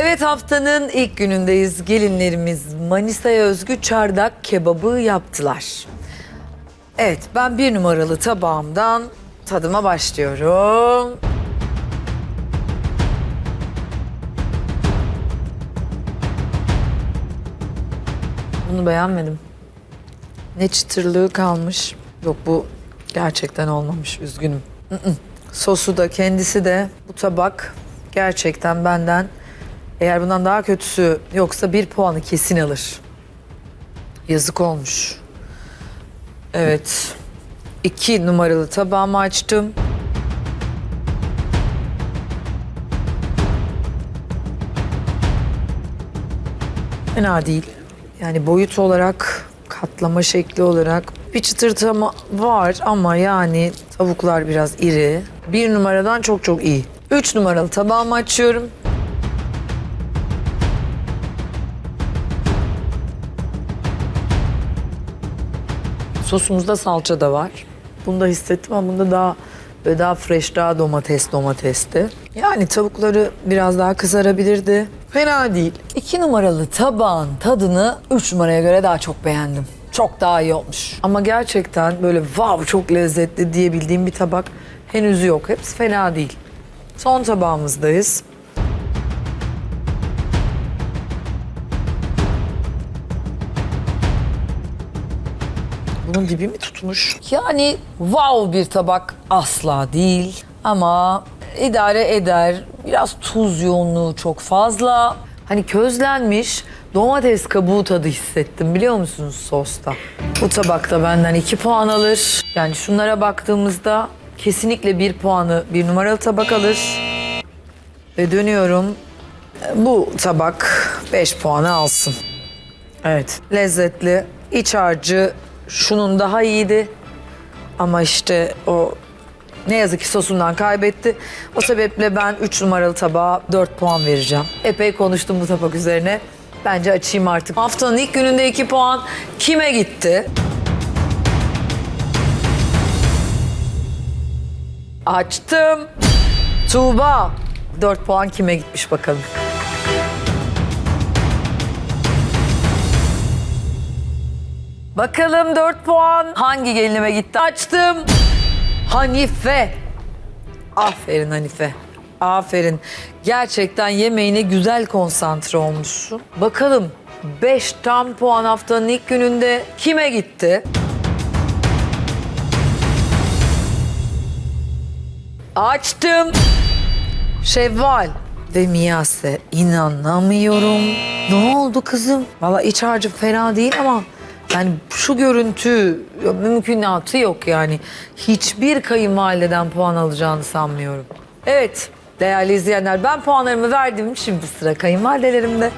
Evet haftanın ilk günündeyiz. Gelinlerimiz Manisa'ya özgü çardak kebabı yaptılar. Evet ben bir numaralı tabağımdan tadıma başlıyorum. Bunu beğenmedim. Ne çıtırlığı kalmış. Yok bu gerçekten olmamış üzgünüm. Sosu da kendisi de bu tabak gerçekten benden eğer bundan daha kötüsü yoksa bir puanı kesin alır. Yazık olmuş. Evet. iki numaralı tabağımı açtım. Fena değil. Yani boyut olarak, katlama şekli olarak bir çıtırtama var ama yani tavuklar biraz iri. Bir numaradan çok çok iyi. Üç numaralı tabağımı açıyorum. Sosumuzda salça da var. Bunu da hissettim ama bunda daha böyle daha fresh, daha domates domatesti. Yani tavukları biraz daha kızarabilirdi. Fena değil. İki numaralı tabağın tadını üç numaraya göre daha çok beğendim. Çok daha iyi olmuş. Ama gerçekten böyle wow çok lezzetli diyebildiğim bir tabak henüz yok. Hepsi fena değil. Son tabağımızdayız. Bunun dibi mi tutmuş? Yani wow bir tabak asla değil ama idare eder. Biraz tuz yoğunluğu çok fazla. Hani közlenmiş domates kabuğu tadı hissettim biliyor musunuz sosta? Bu tabakta benden iki puan alır. Yani şunlara baktığımızda kesinlikle bir puanı bir numaralı tabak alır. Ve dönüyorum. Bu tabak 5 puanı alsın. Evet. Lezzetli. İç harcı şunun daha iyiydi. Ama işte o ne yazık ki sosundan kaybetti. O sebeple ben 3 numaralı tabağa 4 puan vereceğim. Epey konuştum bu tabak üzerine. Bence açayım artık. Haftanın ilk gününde 2 puan kime gitti? Açtım. Tuğba. 4 puan kime gitmiş bakalım. Bakalım 4 puan hangi gelinime gitti? Açtım. Hanife. Aferin Hanife. Aferin. Gerçekten yemeğine güzel konsantre olmuşsun. Bakalım 5 tam puan haftanın ilk gününde kime gitti? Açtım. Şevval ve Miyase inanamıyorum. Ne oldu kızım? Valla iç harcı fena değil ama yani şu görüntü mümkünatı yok yani. Hiçbir kayınvalideden puan alacağını sanmıyorum. Evet değerli izleyenler ben puanlarımı verdim. Şimdi sıra kayınvalidelerimde.